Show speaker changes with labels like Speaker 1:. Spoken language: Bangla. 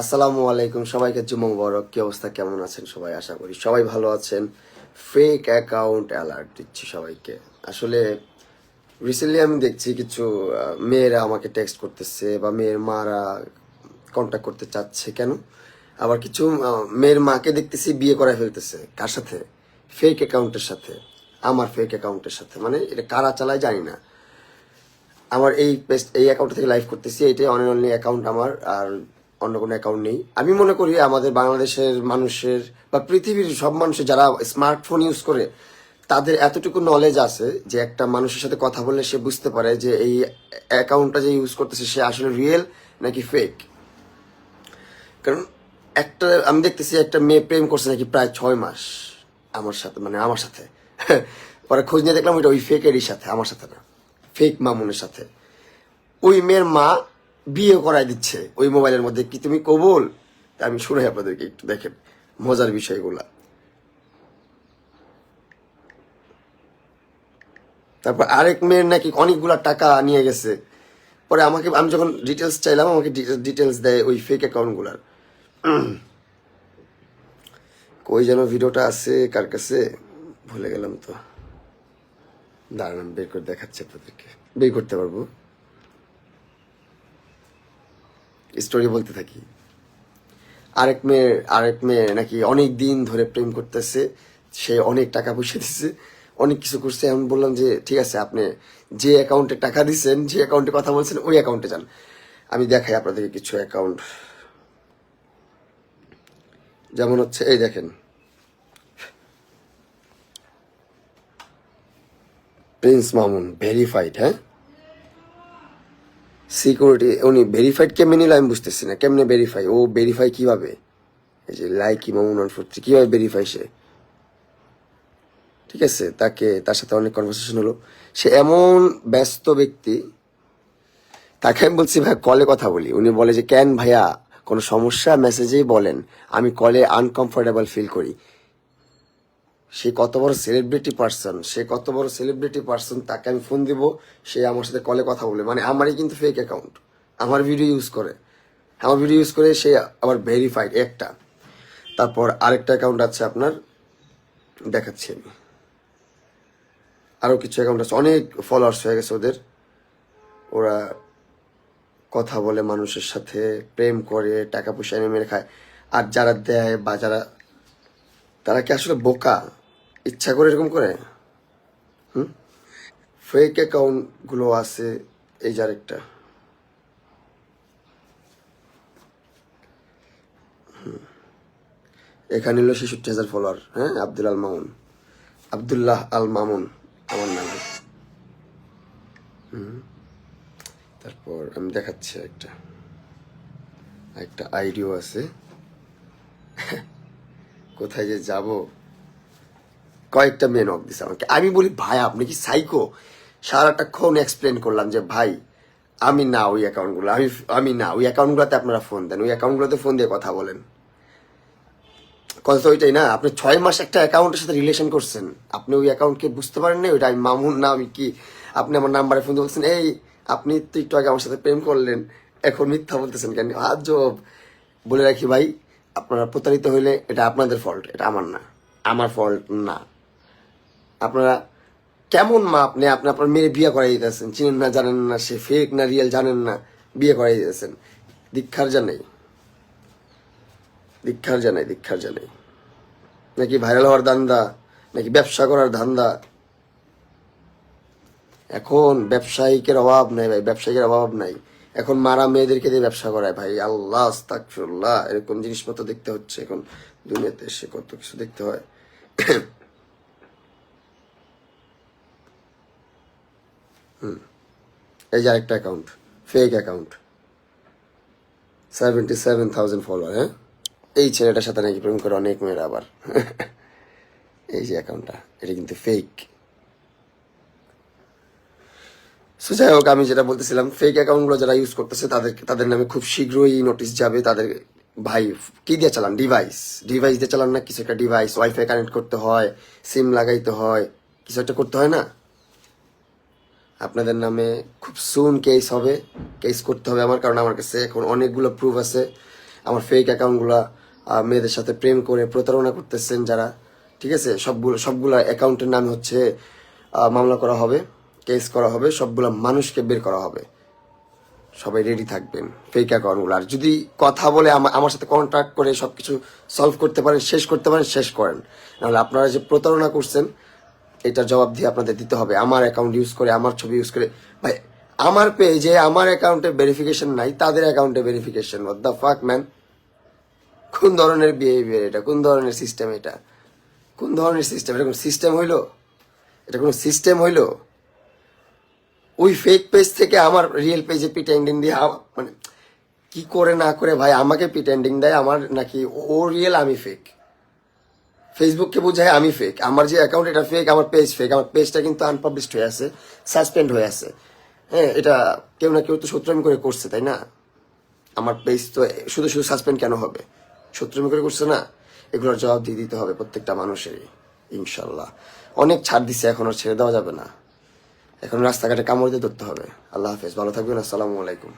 Speaker 1: আসসালামু আলাইকুম, সবাইকে জুমা মুবারক। কি অবস্থা, কেমন আছেন সবাই? আশা করি সবাই ভালো আছেন। ফেক অ্যাকাউন্ট অ্যালার্ট দিচ্ছি সবাইকে। আসলে রিসেন্টলি আমি দেখছি কিছু মেয়েরা আমাকে টেক্সট করতেছে বা মেয়ের মারা কন্ট্যাক্ট করতে চাচ্ছে কেন? আবার কিছু মেয়ের মাকে দেখতেছি বিয়ে করায় ফেলতেছে। কার সাথে? ফেক অ্যাকাউন্টের সাথে। আমার ফেক অ্যাকাউন্টের সাথে। মানে এটা কারা চালায় জানি না। আমার এই পেজ এই অ্যাকাউন্ট থেকে লাইভ করতেছি। অন অনলি অ্যাকাউন্ট আমার। আর অন্য কোনো অ্যাকাউন্ট নেই। আমি মনে করি আমাদের বাংলাদেশের মানুষের বা পৃথিবীর সব মানুষের যারা স্মার্টফোন ইউজ করে, তাদের এতটুকু নলেজ আছে যে একটা মানুষের সাথে কথা বললে সে বুঝতে পারে যে এই অ্যাকাউন্টটা যে ইউজ করতেছে সে আসলে রিয়েল নাকি ফেক কারণ একটা, আমি দেখতেছি একটা মেয়ে প্রেম করছে নাকি প্রায় ছয় মাস আমার সাথে মানে আমার সাথে। পরে খোঁজ নিয়ে দেখলাম ওইটা ওই ফেকেরই সাথে, আমার সাথে না। ফেক মামুনের সাথে। ওই মেয়ের মা বিয়ে করায় দিচ্ছে ওই মোবাইলের মধ্যে। কি তুমি কবুল? তা আমি শুনে আপনাদেরকে একটু দেখেন মজার বিষয়গুলা। তারপর আরেক মেয়ের নাকি অনেকগুলা টাকা নিয়ে গেছে। পরে আমাকে, আমি যখন ডিটেলস চাইলাম, আমাকে ডিটেলস দেয় ওই ফেক অ্যাকাউন্টগুলার কই যেন ভিডিওটা আছে, কার কাছে? ভুলে গেলাম তো। দাঁড়ান বের করে দেখাচ্ছি আপনাদেরকে। বের করতে পারব? স্টোরি বলতে থাকি। আরেক মেয়ের, আরেক মেয়ে নাকি অনেক দিন ধরে প্রেম করতেছে, সে অনেক টাকা পয়সা দিচ্ছে অনেক কিছু করছে। আমি বললাম যে, ঠিক আছে, আপনি যে অ্যাকাউন্টে টাকা দিচ্ছেন যে অ্যাকাউন্টে কথা বলছেন, ওই অ্যাকাউন্টে যান। আমি দেখাই আপনাদেরকে কিছু অ্যাকাউন্ট যেমন হচ্ছে, এই দেখেন। প্রিন্স মামুন ভেরিফাইড হ্যাঁ? সিকিউরিটি উনি ভেরিফাইড কেমনে নিল আমি বুঝতেছি না। কেমনে ভেরিফাই ও ভেরিফাই কীভাবে? এই যে লাইকি মামুন আনফোর্টি কীভাবে ভেরিফাই সে? ঠিক আছে, তাকে, তার সাথে অনেক কনভারসেশন হলো। সে এমন ব্যস্ত ব্যক্তি, তাকে আমি বলছি, ভাই কলে কথা বলি। উনি বলে যে, কেন ভাইয়া, কোনো সমস্যা? মেসেজেই বলেন, আমি কলে আনকমফোর্টেবল ফিল করি। সে কত বড় সেলিব্রিটি পার্সন সে কত বড় সেলিব্রিটি পার্সন তাকে আমি ফোন দিব, সে আমার সাথে কলে কথা বলে মানে আমারই কিন্তু ফেক অ্যাকাউন্ট আমার ভিডিও ইউজ করে। আমার ভিডিও ইউজ করে সে আবার ভেরিফাইড একটা। তারপর আরেকটা অ্যাকাউন্ট আছে আপনার, দেখাচ্ছি আমি। আরও কিছু অ্যাকাউন্ট আছে, অনেক ফলোয়ার্স হয়ে গেছে ওদের। ওরা কথা বলে মানুষের সাথে, প্রেম করে, টাকা পয়সা এনে মেরে খায়। আর যারা দেয় বা যারা, তারা কি আসলে বোকা? ইচ্ছা করে এরকম করে? হুম? ফেক অ্যাকাউন্টগুলো আছে, এই যার একটা। এখানে হলো ছেষট্টি হাজার ফলোয়ার হ্যাঁ? আব্দুল আল মামুন। আবদুল্লাহ আল মামুন, আমার নামে। তারপর আমি দেখাচ্ছি একটা একটা আইডিও আছে। কোথায় যে যাব? কয়েকটা মেয়ে নক দিছে আমাকে। আমি বলি, ভাই, আপনি কি সাইকো সারাটাক্ষণ এক্সপ্লেন করলাম যে, ভাই, আমি না ওই অ্যাকাউন্টগুলো আমি আমি না, ওই অ্যাকাউন্টগুলোতে আপনারা ফোন দেন, ওই অ্যাকাউন্টগুলোতে ফোন দিয়ে কথা বলেন। কথা তো ওইটাই না, আপনি ছয় মাস একটা অ্যাকাউন্টের সাথে রিলেশন করছেন, আপনি ওই অ্যাকাউন্টকে বুঝতে পারেন না ওইটা আমি, মামুন, না, আমি কি, আপনি আমার নাম্বারে ফোন বলছেন, এই, আপনি তো একটু আগে আমার সাথে প্রেম করলেন, এখন মিথ্যা বলতেছেন কেন? আজব বলে রাখি, ভাই, আপনারা প্রতারিত হইলে এটা আপনাদের ফল্ট এটা আমার না, আমার ফল্ট না। আপনারা কেমন মা আপনি আপনি আপনার মেয়ে বিয়ে করাই দিতেছেন? চিনেন না, জানেন না সে ফেক না রিয়েল জানেন না, বিয়ে করাই দিতেছেন। দীক্ষার জানাই দীক্ষার জানাই দীক্ষার জানাই নাকি ভাইরাল হওয়ার ধান্দা, নাকি ব্যবসা করার ধান্দা? এখন ব্যবসায়িকের অভাব নাই ভাই, ব্যবসায়িকের অভাব নাই। এখন মারা মেয়েদেরকে দিয়ে ব্যবসা করায় ভাই। আল্লাহ আস্তাকফিরুল্লাহ এরকম জিনিসপত্র দেখতে হচ্ছে এখন দুনিয়াতে এসে কত কিছু দেখতে হয়। এই যে আরেকটা account fake account seventy seven thousand follower হ্যাঁ? এই ছেলেটার সাথে নাকি প্রেম করে অনেক মেয়েরা আবার। এই যে অ্যাকাউন্টটা এটা কিন্তু ফেক সো যাই হোক, আমি যেটা বলতেছিলাম ফেক অ্যাকাউন্টগুলো যারা ইউজ করতেছে, তাদের তাদের নামে খুব শীঘ্রই নোটিশ যাবে তাদের ভাই, কি দিয়ে চালান? ডিভাইস ডিভাইস দিয়ে চালান না, কিছু একটা ডিভাইস ওয়াইফাই কানেক্ট করতে হয় সিম লাগাইতে হয়, কিছু একটা করতে হয় না? আপনাদের নামে খুব সুন কেস হবে কেস করতে হবে আমার, কারণ আমার কাছে এখন অনেকগুলো প্রুফ আছে। আমার ফেক অ্যাকাউন্টগুলা মেয়েদের সাথে প্রেম করে প্রতারণা করতেছেন যারা, ঠিক আছে? সবগুলো সবগুলো অ্যাকাউন্টের নামে হচ্ছে মামলা করা হবে কেস করা হবে, সবগুলা মানুষকে বের করা হবে। সবাই রেডি থাকবেন ফেক অ্যাকাউন্টগুলো আর যদি কথা বলে আমার সাথে কন্ট্যাক্ট করে সব কিছু সলভ করতে পারেন, শেষ করতে পারেন, শেষ করেন। নাহলে আপনারা যে প্রতারণা করছেন এটার জবাব দিয়ে আপনাদের দিতে হবে। আমার অ্যাকাউন্ট ইউজ করে, আমার ছবি ইউজ করে। ভাই, আমার পেজে আমার অ্যাকাউন্টে ভেরিফিকেশন নাই, তাদের অ্যাকাউন্টে ভেরিফিকেশন দ্য ফাক ম্যান কোন ধরনের বিহেভিয়ার এটা? কোন ধরনের সিস্টেম এটা? কোন ধরনের সিস্টেম এটা কোন সিস্টেম হইল? এটা কোনো সিস্টেম হইল? ওই ফেক পেজ থেকে আমার রিয়েল পেজে প্রিটেন্ডিং দিয়ে মানে কি করে না করে ভাই আমাকে প্রিটেন্ডিং দেয়? আমার নাকি ও রিয়েল আমি ফেক ফেসবুককে বোঝায় আমি ফেক আমার যে অ্যাকাউন্ট এটা ফেক আমার পেজ ফেক আমার পেজটা কিন্তু আনপাবলিশড হয়ে আছে সাসপেন্ড হয়ে আছে। হ্যাঁ এটা কেউ না কেউ তো শত্রুমি করে করছে, তাই না? আমার পেজ তো শুধু শুধু সাসপেন্ড কেন হবে? শত্রুমি করে করছে না? এগুলোর জবাব দিয়ে দিতে হবে প্রত্যেকটা মানুষেরই ইনশাল্লাহ অনেক ছাড় দিছে, এখন আর ছেড়ে দেওয়া যাবে না। এখন রাস্তাঘাটে কামড় দিয়ে ধরতে হবে। আল্লাহ হাফেজ, ভালো থাকবেন, আসসালামু আলাইকুম।